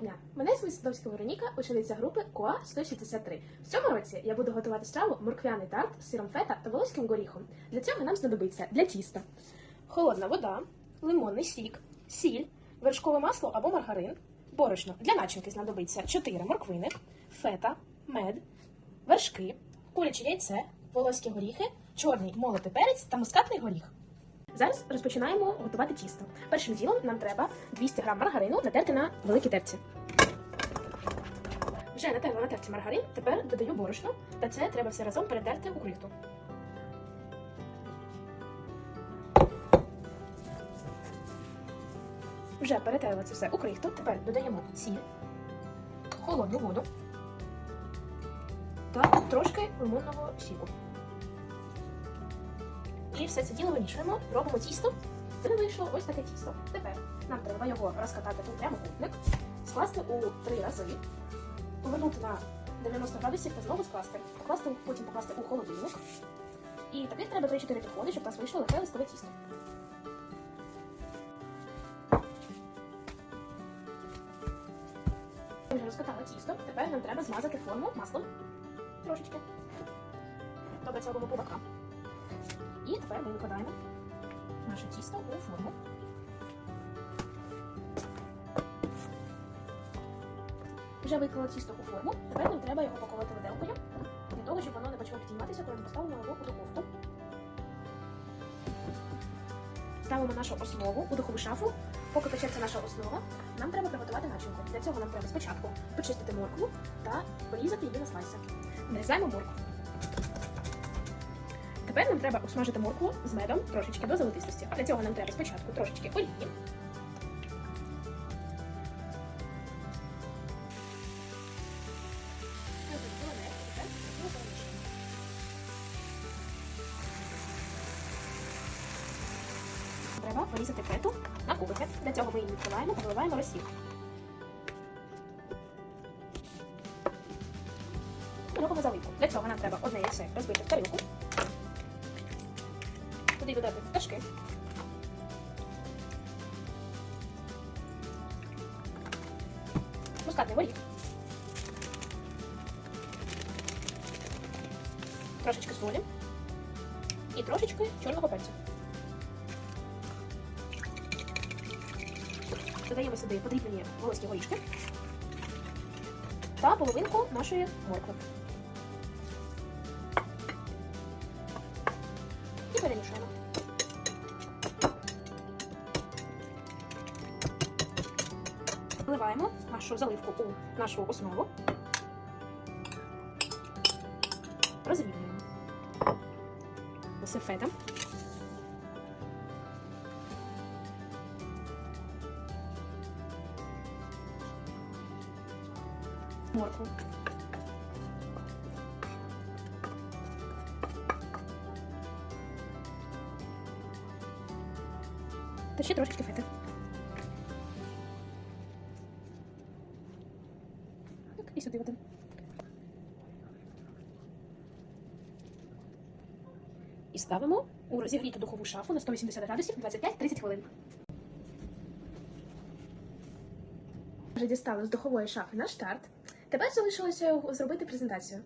дня! Мене звуть Садовська Вероніка, учениця групи КОА 163. В цьому році я буду готувати страву морквяний тарт з сиром фета та волоським горіхом. Для цього нам знадобиться для тіста холодна вода, лимонний сік, сіль, вершкове масло або маргарин, борошно. Для начинки знадобиться 4 морквини, фета, мед, вершки, куряче яйце, волоські горіхи, чорний молотий перець та мускатний горіх. Зараз розпочинаємо готувати тісто. Першим ділом нам треба 200 г маргарину натерти на великій терці. Вже натерла на терці маргарин, тепер додаю борошно, та це треба все разом перетерти у крихту. Вже перетерла це все у крихту, тепер додаємо сіль, холодну воду та трошки лимонного сіку. І все це діло вимішуємо, робимо тісто. Це вийшло ось таке тісто. Тепер нам треба його розкатати тут прямокутник, скласти у три рази, повернути на 90 градусів та знову скласти. Покласти, потім покласти у холодильник. І таких треба 3-4 підходи, щоб у нас вийшло легке листове тісто. Ми вже розкатали тісто. Тепер нам треба змазати форму маслом трошечки. Добре, це робимо по бокам. І тепер ми викладаємо наше тісто у форму. Вже виклали тісто у форму. Тепер нам треба його пакувати виделкою, для того, щоб воно не почало підійматися, коли ми поставимо його у духовку. Ставимо нашу основу у духову шафу. Поки печеться наша основа, нам треба приготувати начинку. Для цього нам треба спочатку почистити моркву та порізати її на слайси. Нарізаємо моркву. Тепер нам треба обсмажити моркву з медом трошечки до золотистості. Для цього нам треба спочатку трошечки олії. Треба порізати фету на кубики. Для цього ми її відкриваємо та виливаємо розсік. Робимо заливку. Для цього нам треба одне яйце розбити в тарілку. Туди додати пташки. Мускатний горіх. Трошечки солі. І трошечки чорного перцю. Додаємо сюди подрібнені волоські горішки та половинку нашої моркви. Вливаємо нашу заливку у нашу основу. Розрівнюємо. Усе фетом. Моркву. Та ще трошечки фети. Так, і сюди один. І ставимо у розігріту духову шафу на 180 градусів 25-30 хвилин. Вже дістали з духової шафи наш тарт. Тепер залишилося зробити презентацію.